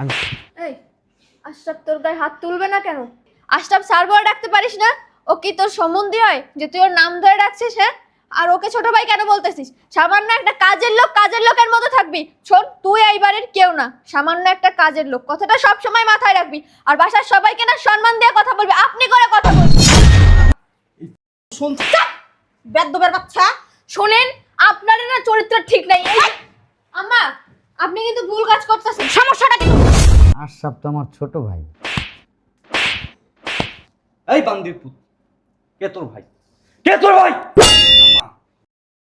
আমি এই আশরাফ তোর গায়ে হাত তুলবে না কেন? আশরাফ স্যার বলে ডাকতে পারিস না? ও কি তোর সম্বন্ধী হয়? যে তুই ওর নাম ধরে ডাকছিস হ্যাঁ? আর ওকে ছোট ভাই কেন বলতেছিস? সামান্য একটা কাজের লোক কাজের লোকের মতো থাকবি। শোন তুই এই বাড়ির কেউ না। সামান্য একটা কাজের লোক। কথাটা সব সময় মাথায় রাখবি। আর বাসার সবাইকে না সম্মান দিয়ে কথা বলবি। আপনি করে কথা বলবি। শোন বেদ্যবের বাচ্চা। শোনেন আপনার না চরিত্র ঠিক নাই। আম্মা আপনি কিন্তু ভুল কাজ করতেছেন। সমস্যাটা কি? আশরাফ তো আমার ছোট ভাই। এই বান্দির পুত কে তোর ভাই? কে তোর ভাই? আম্মা,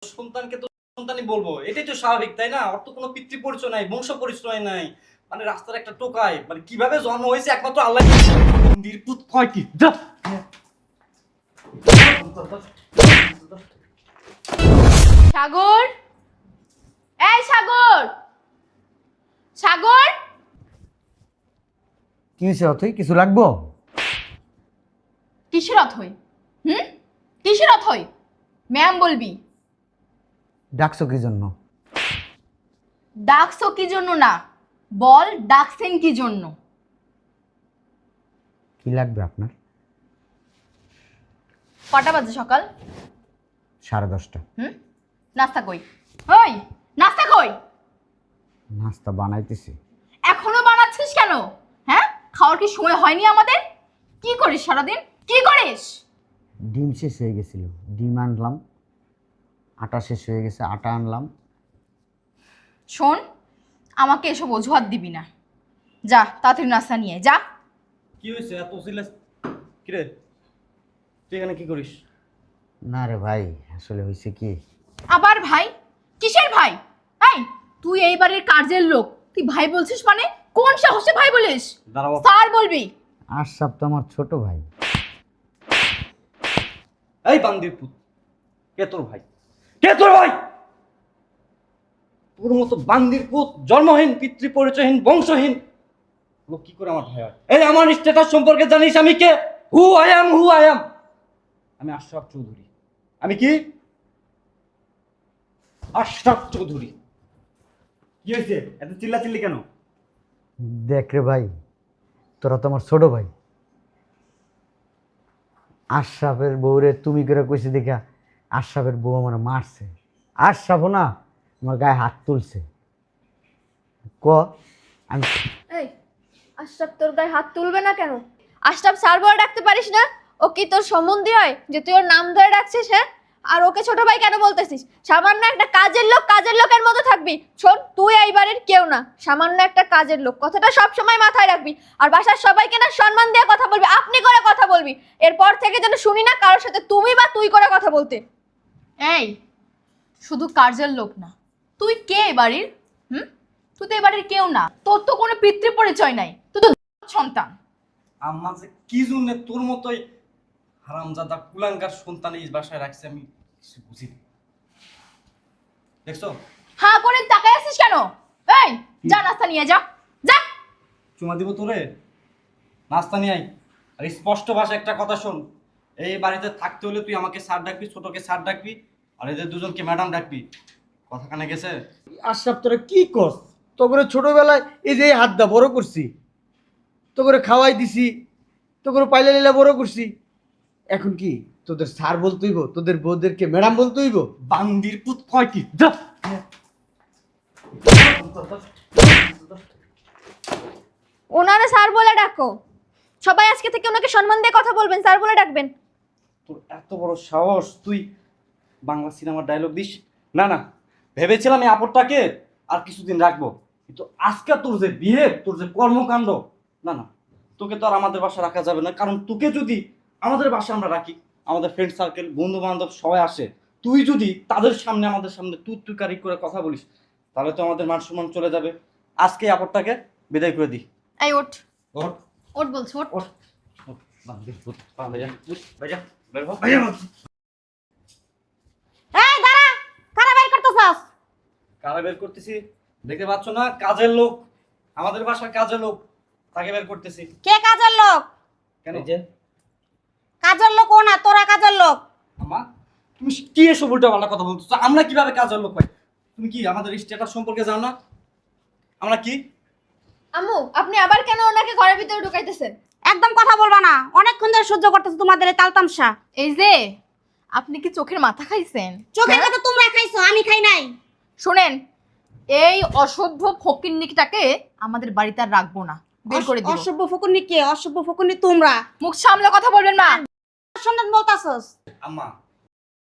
সন্তানকে তো সন্তানই বলব। এটাই তো স্বাভাবিক তাই না? ওর তো কোনো পিতৃ পরিচয় নাই বংশ পরিচয় নাই। মানে রাস্তার একটা টোকাই মানে কীভাবে জন্ম হয়েছে একমাত্র আল্লাহ বান্দির পুত কয় কি? যা। সাগর? এই সাগর! সাগর? কি হয়েছে অথই? কিছু লাগবো? কিসের অথই? হুম? কিসের অথই? ম্যাম বলবি। ডাকছো কি জন্য? ডাকছো কি জন্য না? বল ডাকছেন কি জন্য? কি লাগবে আপনার? কটা বাজে সকাল? সাড়ে দশটা। হুম? নাস্তা কই? ওই নাস্তা কই? নাস্তা বানাইতেছি। এখনও বানাচ্ছিস কেন? হ্যাঁ? খাওয়ার কি সময় হয়নি আমাদের? কি করিস সারাদিন? কি করিস? ডিম শেষ হয়ে গেছিল। ডিম আনলাম আটা শেষ হয়ে গেছে আটা আনলাম। শোন আমাকে এসব অজুহাত দিবি না। যা তাড়াতাড়ি নাস্তা নিয়ে আয়, যা। কি হয়েছে? এত সিরিয়াস কিরে? তুই এখানে কি করিস? না রে ভাই আসলে হয়েছে কি? আবার ভাই? কিসের ভাই? এই তুই এইবারের কাজের লোক। তুই ভাই বলছিস মানে? কোন সাহসে ভাই বলিস? দাঁড়াও। স্যার বলবি। আশরাফ তো আমার ছোট ভাই। এই বান্দির পুত কে তোর ভাই? কে তোর ভাই? তোর মতো বান্দির পুত জন্মহীন পিতৃ পরিচয়হীন বংশহীন। লোক কি করে আমার ভাই হয়? এই আমার স্ট্যাটাস সম্পর্কে জানিস আমি কে? Who I am who I am আমি আশরাফ চৌধুরী। আমি কি? আশরাফ চৌধুরী। কি হয়েছে? এত চিল্লা চিল্লি কেন? দেখ রে ভাই তোরা তো আমার ছোট ভাই। আশরাফের বউরে তুমি করে কইছে দেখা আশরাফের বউ আমার মারছে। আশরাফও না আমার গায়ে হাত তুলছে। ক? আমি এই আশরাফ তোর গায়ে হাত তুলবে না কেন? আশরাফ স্যার বলে ডাকতে পারিস না? ও কি তোর সম্বন্ধী হয়? যে তুই ওর নাম ধরে ডাকছিস হ্যাঁ? আর ওকে ছোট ভাই কেন বলতেছিস? সামান্য একটা কাজের লোক কাজের লোকের মতো থাকবি। শোন তুই এই বাড়ির কেউ না সামান্য একটা কাজের লোক। কথাটা সব সময় মাথায় রাখবি। আর বাসার সবাইকে না সম্মান দিয়ে কথা বলবি আপনি করে কথা বলবি। এরপর থেকে যেন শুনি না কারোর সাথে তুমি বা তুই করে কথা বলতে। এই শুধু কার্যের লোক না। তুই কে এ বাড়ির? হুম? তুই তো এ বাড়ির কেউ না। তোর তো কোনো পিতৃ পরিচয় নাই। তুই তো সন্তান। আম্মা যে কি জন্য তোর মতোই হারামজাদা কুলাঙ্গার সন্তান এই বাসায় রাখছে আমি কিছু বুঝি না। দেখছ? হ্যাঁ করে তাকায় আছিস কেন? এই যা নাস্তা নিয়ে যা যা। চুমা দিব তোরে? নাস্তা নিয়ে আই আর স্পষ্ট ভাষায় একটা কথা শোন। এই বাড়িতে থাকতে হলে তুই আমাকে স্যার ডাকবি ছোটকে স্যার ডাকবি আর এদের দুজনকে ম্যাডাম ডাকবি। কথা কানে গেছে? আশরাফ তোরা কি কর তো করে ছোটবেলায় এই যে এই হাত দা বড় করছি তো করে খাওয়াই দিছি তো করে পাইলা লীলা বড় করছি। এখন কি? তোদের স্যার বলতেইব তোদের বউদেরকে ম্যাডাম বলতেইব বান্দির পুত কয় কি যা। ওনারা স্যার বলে ডাকো। সবাই আজকে থেকে ওনাকে সম্মান দিয়ে কথা বলবেন স্যার বলে ডাকবেন। তোর এত বড় সাহস তুই বাংলা সিনেমার ডায়লগ দিস? না না ভেবেছিলাম এই আপরটাকে আর কিছুদিন রাখব। কিন্তু আজকে তোর যে বিহেভ তোর যে কর্মকাণ্ড না না তোকে তো আর আমাদের বাসা রাখা যাবে না। কারণ তোকে যদি আমাদের বাসা আমরা রাখি। আমাদের ফ্রেন্ড সার্কেল বন্ধু বান্ধব সবাই আসে। তুই যদি তাদের সামনে আমাদের সামনে তুই তুই কারি করে কথা বলিস তাহলে তো আমাদের মান সম্মান চলে যাবে। আজকে আপরটাকে বিদায় করে দিই। এই ওঠ। ওর ওঠ বলছি ওঠ। বাইরে হ। কারা বের কারা বের করতেছি? দেখতে পাচ্ছ না? কাজের লোক। আমাদের বাসার কাজের লোক। তাকে বের করতেছি। কে কাজের লোক? কেন? যে। কাজের লোক ও না তোরা কাজের লোক। আমা তুমি কি এসব উল্টা পাল্টা কথা বলতেছো? আমরা কীভাবে কাজের লোক পাই? তুমি কি আমাদের স্ট্যাটাস সম্পর্কে জানো না? আমরা কি? আম্মু আপনি আবার কেন ওনাকে ঘরের ভিতরে ঢুকাইতেছেন? একদম কথা বলবা না। অনেকক্ষণ ধরে সহ্য করতেছো তোমাদের এই তালতামশা এই যে আপনি কি চোখের মাথা খাইছেন? চোখের কথা তোমরা খাইছো আমি খাই নাই। শোনেন এই অসভ্য ফকিন্নিকটাকে আমাদের বাড়িতে আর রাখব না। বের করে দিব। অসভ্য ফকুন্নি কে? অসভ্য ফকুন্নি তোমরা। মুখ সামলে কথা বলবেন না। সন্তান বলতাছস? আম্মা,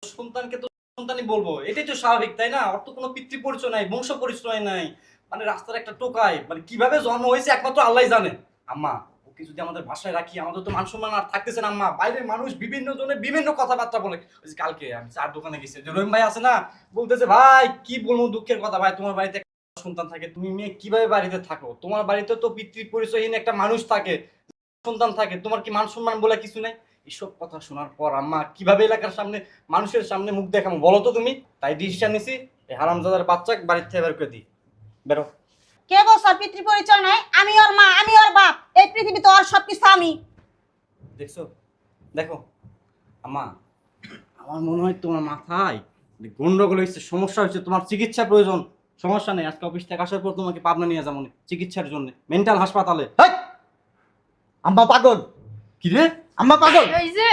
সন্তানকে তো সন্তানই বলব। এটাই তো স্বাভাবিক, তাই না? কোনো পিতৃ পরিচয় নাই বংশ পরিচয় নাই। মানে রাস্তার একটা টোকাই মানে কীভাবে জন্ম হয়েছে একমাত্র আল্লাহ জানে। আম্মা, ওকে যদি আমাদের বাসায় রাখি, আমাদের তো মান সম্মান আর থাকতেছে না, আম্মা। বাইরের মানুষ বিভিন্ন জনে বিভিন্ন কথাবার্তা বলে। কালকে আমি চার দোকানে গেছি রহিম ভাই আছে না, বলতেছে, ভাই, কি বলব দুঃখের কথা? ভাই, তোমার বাড়িতে সন্তান থাকে। তুমি মেয়ে কীভাবে বাড়িতে থাকো? তোমার বাড়িতে তো পিতৃ পরিচয়হীন একটা মানুষ থাকে, সন্তান থাকে। তোমার কি মান সম্মান বলে কিছু নাই? এসব কথা শোনার পর আম্মা কীভাবে এলাকার সামনে মানুষের সামনে মুখ দেখাবো বলো তো তুমি? তাই ডিসিশন নিছি এই হারামজাদার বাচ্চা বাড়ির থেকে বের করে দিই। বেরো। কে গো সর পিতৃ পরিচয় নাই? আমি ওর মা আমি ওর বাপ। এই পৃথিবীতে ওর সবকিছু আমি। দেখছ? দেখো আম্মা আমার মনে হয় তোমার মাথায় গন্ডগোল হয়েছে সমস্যা হয়েছে তোমার চিকিৎসা প্রয়োজন। সমস্যা নেই আজকে অফিস থেকে আসার পর তোমাকে পাবনা নিয়ে যাব চিকিৎসার জন্য মেন্টাল হাসপাতালে! আম্মা পাগল! কি রে? আম্মা পাগল। এই যে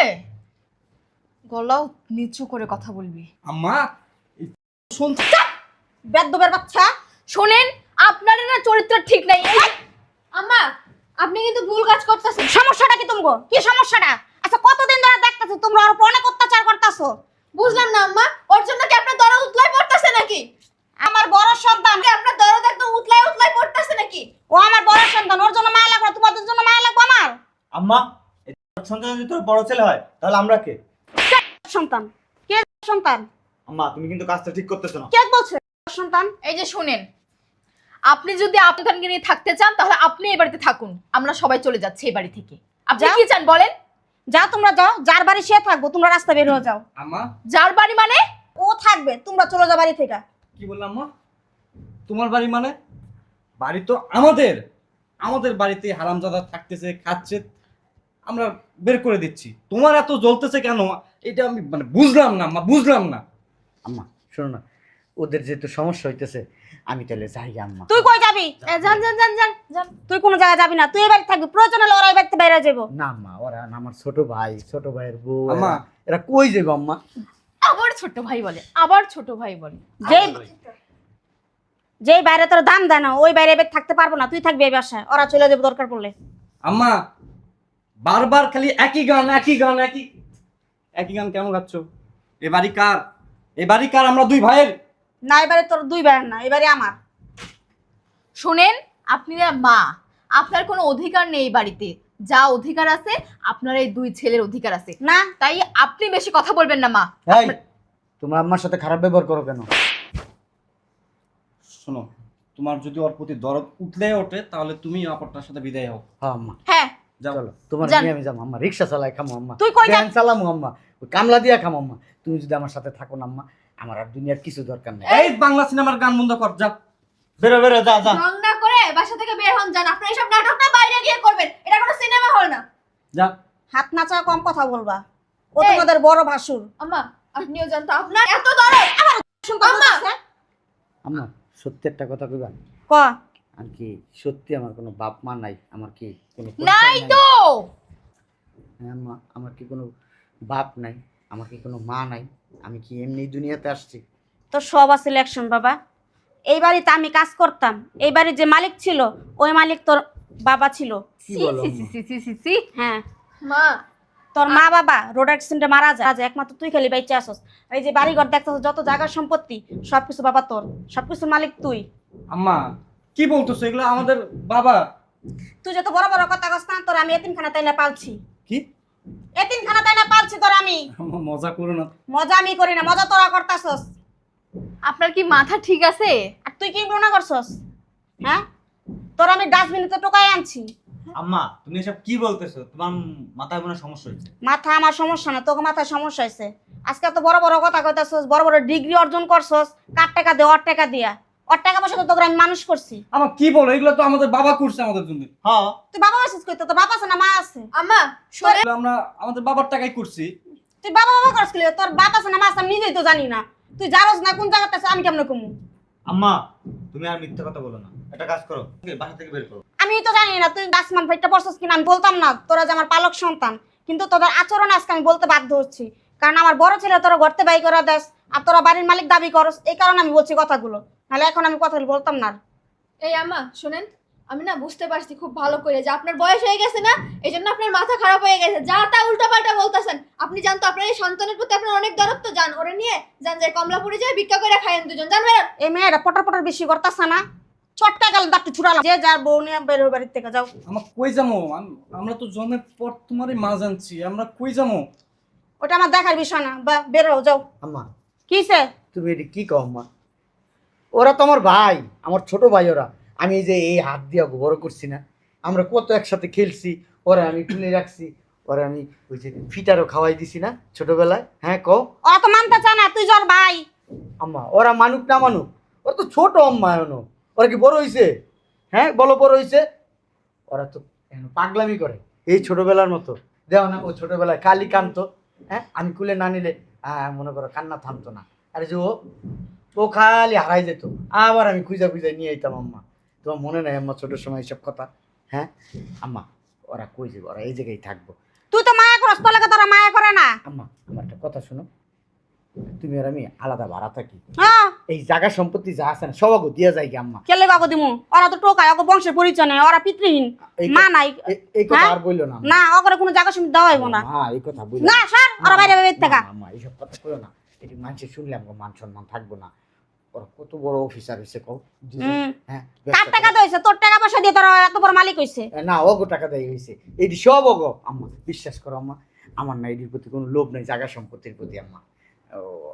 গলাও নিচু করে কথা বলবি। আম্মা এই শুন বেদ্যবের বাচ্চা। শোনেন আপনার না চরিত্র ঠিক নাই। আম্মা আপনি কিন্তু ভুল কাজ করতেছেন। সমস্যাটা কি তুমগো কি সমস্যাটা? আচ্ছা কতদিন ধরে দেখতেছো? তোমরা ওর উপর অনেক অত্যাচার করতেছো। বুঝলাম না আম্মা। ওর জন্য কি আপনার দরদ উতলাই পড়তেছে নাকি? আমার বড় সন্তান। কি আপনার দরদ একদম উতলাই উতলাই পড়তেছে নাকি? ও আমার বড় সন্তান। ওর জন্য মায়া লাগবে তোমাদের জন্য মায়া লাগবে আমার? আম্মা সন্তান যদি তোর বড় ছেলে হয় তাহলে আমরা কে? সন্তান। কে সন্তান? আম্মা তুমি কিন্তু কাজটা ঠিক করতেছো না। কে বলছে সন্তান? এই যে শুনেন আপনি যদি আপনাকে নিয়ে থাকতে চান তাহলে আপনি এই বাড়িতে থাকুন। আমরা সবাই চলে যাচ্ছি এই বাড়ি থেকে। আপনি কি চান বলেন? যাও তোমরা যাও যার বাড়ি সে থাকব তোমরা রাস্তা বের হয়ে যাও। আম্মা। যার বাড়ি মানে? ও থাকবে তোমরা চলে যাও বাড়ি থেকে। কি বললাম মা তোমার বাড়ি মানে? বাড়ি তো আমাদের। আমাদের বাড়িতে হারামজাদা থাকতেছে খাচ্ছে আমরা বের করে দিচ্ছি। তোমার এত জ্বলতেছে কেন? এটা আমি মানে বুঝলাম না মা বুঝলাম না। আম্মা শোনো না ওদের যেহেতু সমস্যা হইতেছে আমি তাহলে যাই আম্মা। তুই কই যাবি? এ, যান যান যান যান যান। তুই কোনো জায়গায় যাবি না তুই এই বাড়ি থাকবি প্রয়োজন হলে ওরা বাইরে যাব না আম্মা ওরা না আমার ছোট ভাই ছোট ভাইয়ের বউ আম্মা। এরা- কই যাব আম্মা? আবার ছোট ভাই বলে আবার ছোট ভাই বলে। যেই যেই বাইরে তোর দাম দেয় না ওই বাইরে এবার থাকতে পারব না তুই থাকবি এই বাসায় ওরা চলে যাবে দরকার পড়লে। আম্মা বারবার খালি একই গান একই গান একই একই গান কেমন গাচ্ছ? এ বাড়ি কার? এ বাড়ি কার? আমরা দুই ভাইয়ের। না এবারে তোর দুই ভাইয়ের না এবারে আমার। শুনেন আপনি না মা আপনার কোনো অধিকার নেই এই বাড়িতে। যা অধিকার আছে আপনার এই দুই ছেলের অধিকার আছে। না। তাই আপনি বেশি কথা বলবেন না মা। এই তোমরা আম্মার সাথে খারাপ ব্যবহার করো কেন? শোনো তোমার যদি ওর প্রতি দরদ উঠলে ওঠে তাহলে তুমি অপরটার সাথে বিদায় হও। হ্যাঁ আম্মা হ্যাঁ তোমার আমি যাব আম্মা রিক্সা চালাই খামো আম্মা। তুই কই যা- ভ্যান আম্মা। কামলা দিয়া খামো আম্মা। তুমি যদি আমার সাথে থাকো না আম্মা আমার আর দুনিয়ার কিছু দরকার নেই। এই বাংলা সিনেমার গান বন্ধ কর যা। বেরো বেরো যা যা। ঢং না করে বাসা থেকে বের হন যান। আপনার এইসব নাটকটা বাইরে গিয়ে করবেন। এটা কোনো সিনেমা হল না। যা। হাত নাচা কম কথা বলবা। ও। তোমাদের বড় ভাসুর। আম্মা আপনিও জানতো আপনার এত দরদ! আম্মা! আম্মা সত্যি একটা কথা কইবা। ক? আর কি সত্যি আমার কোনো বাপ মা নাই আমার কি কোনো নাই তো! হ্যাঁ আম্মা আমার কি কোনো বাপ নাই আমার কি কোনো মা নাই? আমি কি এমনি দুনিয়াতে আসছি? তোর সব আছে ইলেকশন বাবা। এই বাড়িতে আমি কাজ করতাম এই বাড়ির যে মালিক ছিল ওই মালিক তোর বাবা ছিল। কি সি, বলো সি, সি, সি, সি, সি। হ্যাঁ। মা। তোর মা বাবা রোড অ্যাক্সিডেন্টে মারা যায় আজ একমাত্র তুই খালি বাইচে আসস। এই যে বাড়ি ঘর দেখতেছ যত জায়গার সম্পত্তি সবকিছু বাবা তোর সবকিছুর মালিক তুই। আম্মা কি বলতেছো? এগুলো আমাদের বাবা। তুই যত বড় বড় কথা কস না তোর আমি এতিমখানা তাই না পালছি। কি? এতিমখানা তাই না পালছি তোর আমি। মজা করো না। মজা আমি করি না মজা তোরা করতাছস। আপনার কি মাথা ঠিক আছে? আর তুই কি মনে করছস? হ্যাঁ? তোর আমি ডাস্টবিনে তো টোকাই আনছি। আম্মা তুমি এসব কি বলতেছো? তোমার মাথায় কোনো সমস্যা হচ্ছে মাথা আমার সমস্যা না তোকে মাথায় সমস্যা হয়েছে। আজকে তো বড় বড় কথা কইতাছস বড় বড় ডিগ্রি অর্জন করছস কার টাকা দে অর টাকা দিয়া। ওর টাকা পয়সা তো তোকে আমি মানুষ করছি। আমার কি বলো? এগুলো তো আমাদের বাবা করছে আমাদের জন্য। হ্যাঁ। তুই বাবা আসিস কই? তোর বাবা আছে না মা আছে? আম্মা এগুলো আমরা আমাদের বাবার টাকাই করছি। তুই বাবা বাবা করছিস কি? তোর আছে না মা আছে আমি নিজেই তো জানি না। তুই জানোস না কোন জায়গাতে আছে আমি কেমনে কমু? আম্মা তুমি আর মিথ্যা কথা বলো না। একটা কাজ করো বাসা থেকে বের করো। আমি তো জানি না তুই ফাইটটা পড়ছস কিনা আমি বলতাম না তোরা যে আমার পালক সন্তান। কিন্তু তোদের আচরণ আজকে আমি বলতে বাধ্য হচ্ছি। কারণ আমার বড় ছেলে তোরা ঘরতে বাই করে দেশ আর তোরা বাড়ির মালিক দাবি করস এই কারণে আমি বলছি কথাগুলো। নাহলে এখন আমি কথা বলতাম না আর। এই আম্মা শোনেন আমি না বুঝতে পারছি খুব ভালো করে যে আপনার বয়স হয়ে গেছে না এই জন্য আপনার মাথা খারাপ হয়ে গেছে। যা তা উল্টা পাল্টা বলতেছেন। আপনি জানতো আপনার এই সন্তানের প্রতি আপনার অনেক দরদ তো যান ওরে নিয়ে যান যে কমলাপুরে যায় ভিক্ষা করে খায়েন দুজন। জান বেরোন এই মেয়েরা পটর পটর বেশি করতেছে না। চটকা গেল দাঁড়টু ছুড়ালাম। যে যার বউ নিয়ে বের হয়ে বাড়ির থেকে যাও। আমার কই যাব আম- আমরা তো জন্মের পর তোমারই মা জানছি। আমরা কই যাব ওটা আমার দেখার বিষয় না। বা বেরো যাও। আম্মা। কিসে? তুমি এটি কি কও আম্মা? ওরা তো আমার ভাই আমার ছোট ভাই ওরা। আমি এই যে এই হাত দিয়ে বড় করছি না। আমরা কত একসাথে খেলছি ওরা আমি তুলে রাখছি ওরা আমি ওই যে ফিটারও খাওয়াই দিছি না ছোটবেলায়। হ্যাঁ কও? অত মানতে চায় না তুই জ্বর ভাই। আম্মা ওরা মানুক না মানুক ওরা তো ছোট আম্মা এখনও ওরা কি বড় হইছে? হ্যাঁ বলো বড় হইছে। ওরা তো পাগলামি করে এই ছোটবেলার মতো। দেও না ও ছোটবেলায় কালি কানতো। হ্যাঁ আমি কুলে না নিলে মনে করো কান্না থামতো না। আরে যে ও ও খালি হারাই যেত। আবার আমি খুঁজা খুঁজা নিয়ে যেতাম আম্মা। তোমার মনে নাই আম্মা ছোটোর সময় এইসব কথা? হ্যাঁ? আম্মা ওরা কই যাবে? ওরা এই জায়গায় থাকব। তুই তো মায়া করস তোর লাগে তোরা মায়া করে না। আম্মা আমার একটা কথা শোনো। তুমি আর আমি আলাদা ভাড়া থাকি। হ্যাঁ। এই জায়গা সম্পত্তি যা আছে না সব আগে দিয়ে যায় কি আম্মা কেলে বাবু দিমু? ওরা তো টোকায় ওকে বংশের পরিচয় নেই ওরা পিতৃহীন। এই মা নাই। এই কথা হ্যাঁ? আর বলল না না ওকে কোনো জায়গা শুনতে দেওয়া হইব না। মা এই কথা বলল না স্যার ওরা বাইরে বাইরে থেকে। আম্মা এইসব কথা বলো না। এটি মানুষে শুনলে আমরা মান সম্মান থাকব না। ওরা কত বড় অফিসার হয়েছে কও? হ্যাঁ কার টাকা করে। তোর টাকা পয়সা দিয়ে তোরা এত বড় মালিক হয়েছে না ওগো টাকা দেয় হয়েছে এটি সব ওগো। আম্মা বিশ্বাস করো আম্মা আমার না এটির প্রতি কোনো লোভ নেই জায়গা সম্পত্তির প্রতি আম্মা।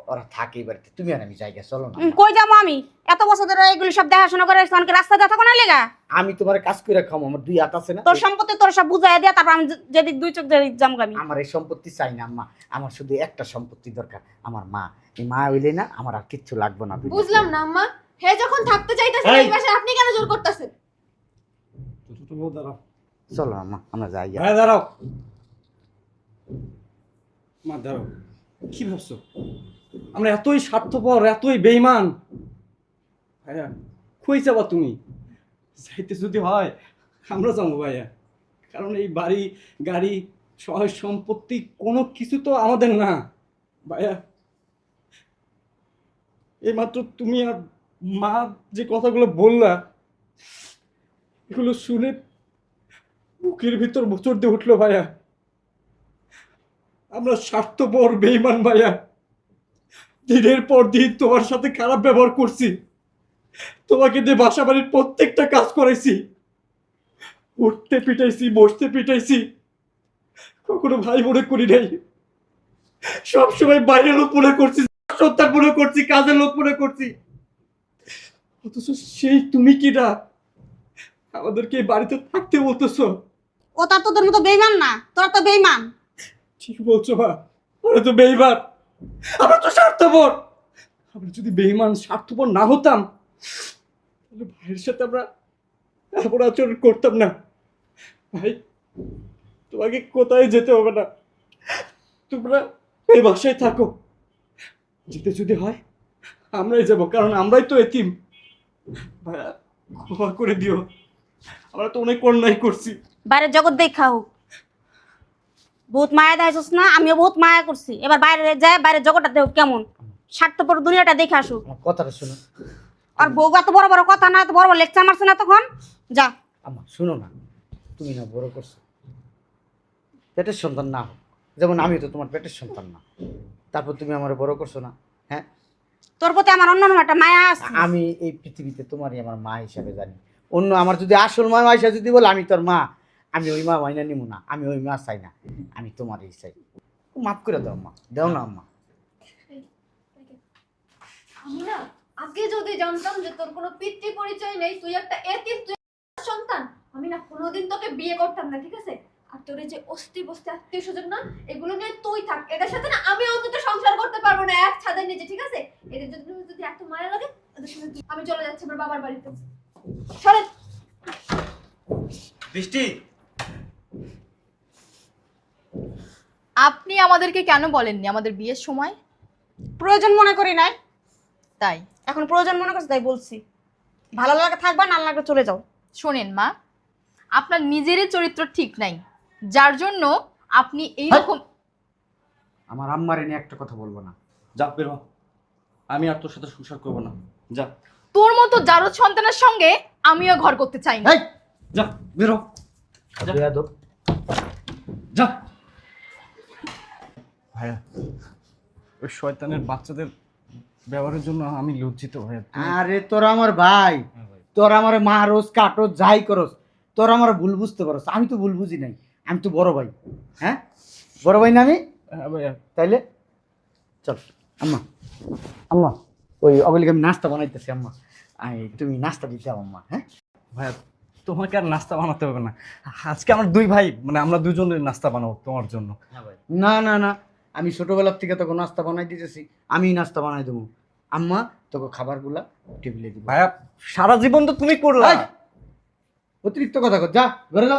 ওরা থাকে বাড়িতে। তুমি আর আমি জায়গা চলো না। কই যাব আমি? এত বছর ধরে এগুলি সব দেখাশোনা করে অনেক রাস্তা থাকো লেগা? আমি তোমার কাজ করে খাম আমার দুই হাত আছে না? তোর সম্পত্তি তোর সব বুঝাই দিয়া তারপর আমি যে- যেদিক দুই চোখ যেদিক যাব আমি। আমার এই সম্পত্তি চাই না আম্মা। আমার শুধু একটা সম্পত্তি দরকার আমার মা। এই মা হইলে না আমার আর কিচ্ছু লাগবে না। বুঝলাম না আম্মা। হে যখন থাকতে চাইতেছে এই! বাসায় আপনি কেন জোর করতেছেন? বউ দাঁড়াও। চলো আম্মা আমরা যাই। হ্যাঁ দাঁড়াও। মা দাঁড়াও। কি ভাবছ? আমরা এতই স্বার্থপর, এতই বেইমান ভাইয়া, কই যাবা তুমি? যাইতে যদি হয়, আমরা যাব ভাইয়া। কারণ এই বাড়ি, গাড়ি, সহায় সম্পত্তি, কোনো কিছু তো আমাদের না। ভাইয়া, এইমাত্র তুমি আর মা যে কথাগুলো বললা, এগুলো শুনে বুকের ভিতর বছর দিয়ে উঠল ভাইয়া। আমরা স্বার্থপর বেইমান ভাইয়া। দিনের পর দিন তোমার সাথে খারাপ ব্যবহার করছি। তোমাকে দিয়ে বাসা বাড়ির প্রত্যেকটা কাজ করাইছি। উঠতে পিটাইছি, বসতে পিটাইছি। কখনো ভাই মনে করি নাই। সবসময় বাইরের লোক মনে করছি, সন্তান মনে করছি, কাজের লোক মনে করছি। অথচ সেই তুমি কি না? আমাদেরকে বাড়িতে থাকতে বলতেছো। ও তার তোদের মতো বেইমান না, তোরা তো বেইমান ঠিক বলছো মা, ওরা তো বেইমান। আমরা তো স্বার্থপর। আমরা যদি বেইমান, স্বার্থপর না হতাম, তাহলে ভাইয়ের সাথে আমরা এমন আচরণ করতাম না। ভাই, তোমাকে কোথায় যেতে হবে না? তোমরা এই বাসায় থাকো। যেতে যদি হয়, আমরাই যাব, কারণ আমরাই তো এতিম। ভাইয়া, ক্ষমা করে দিও। আমরা তো অনেক অন্যায় করছি। বাইরের জগৎ দেখা হোক বহুত মায়া দেখাইছিস না? আমিও বহুত মায়া করছি। এবার বাইরে যায় বাইরের জগৎটা দেখো কেমন। স্বার্থপর দুনিয়াটা দেখে আসুক। আমার কথাটা শোনো। আর বউ এত বড় বড় কথা না এত বড় বড় লেকচার মারছে না তখন? যা। আম্মা শুনো না। তুমি না বড় করছ। পেটের সন্তান না হোক। যেমন আমি তো তোমার পেটের সন্তান না। তারপর তুমি আমার বড় করছ না হ্যাঁ? তোর প্রতি আমার অন্য অন্য একটা মায়া আছে। আমি এই পৃথিবীতে তোমারই আমার মা হিসাবে জানি। অন্য আমার যদি আসল মা হিসাবে যদি বলে আমি তোর মা। আমি ওই মা মাইনা নিব না আমি ওই মা চাই না আমি তোমারই চাই। মাফ করে দাও মা দাও না আম্মা। আমি না আগে যদি জানতাম যে তোর কোনো পিতৃ পরিচয় নেই তুই একটা এতিম তুই সন্তান আমি না কোনোদিন তোকে বিয়ে করতাম না ঠিক আছে? আর তোর এই যে অস্থি বস্তি আত্মীয় স্বজন না এগুলো নিয়ে তুই থাক এদের সাথে না আমি অন্তত সংসার করতে পারব না এক ছাদের নিচে ঠিক আছে? এদের যদি যদি এত মায়া লাগে এদের সাথে আমি চলে যাচ্ছি আমার বাবার বাড়িতে। বৃষ্টি আপনি আমাদেরকে কেন বলেননি আমাদের বিয়ের সময়? প্রয়োজন মনে করি নাই। তাই? এখন প্রয়োজন মনে করছে তাই বলছি। ভালো লাগে থাকবা না লাগলে চলে যাও। শোনেন মা আপনার নিজেরই চরিত্র ঠিক নাই। যার জন্য আপনি এই রকম আমার আম্মারে নিয়ে একটা কথা বলব না। যা বের হ। আমি আর তোর সাথে সংসার করব না। যা। তোর মতো জারদ সন্তানের সঙ্গে আমিও ঘর করতে চাই না। এই যা বের হ। বেয়াদব। যা। ভাইয়া ওই শয়তানের বাচ্চাদের ব্যবহারের জন্য আমি লজ্জিত ভাইয়া। আরে তোরা আমার ভাই তোরা আমার মারস কাটস যাই করস তোরা আমার ভুল বুঝতে পারস। আমি তো ভুল বুঝি নাই আমি তো বড় ভাই হ্যাঁ? বড় ভাই না আমি? হ্যাঁ ভাইয়া। তাইলে চল আম্মা আম্মা ওই অগলিকে আমি নাস্তা বানাইতেছি আম্মা। আই তুমি নাস্তা দিতে আম্মা হ্যাঁ? ভাইয়া তোমাকে আর নাস্তা বানাতে হবে না। আজকে আমার দুই ভাই মানে আমরা দুজনের নাস্তা বানাবো তোমার জন্য। না না না আমি ছোটোবেলার থেকে তোকে নাস্তা বানাই দিতেছি আমি নাস্তা বানাই দেবো। আম্মা তোকে খাবারগুলা টেবিলে দিব। ভাইয়া সারা জীবন তো তুমি করলা। অতিরিক্ত কথা কর যা ঘরে যা।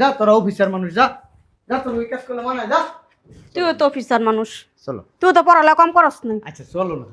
যা তোরা অফিসার মানুষ যা। যা তোর ওই কাজ করলে মানায় যা। তুইও তো অফিসার মানুষ। চলো। তুই তো পড়ালেখা কম করস না। আচ্ছা চলো না।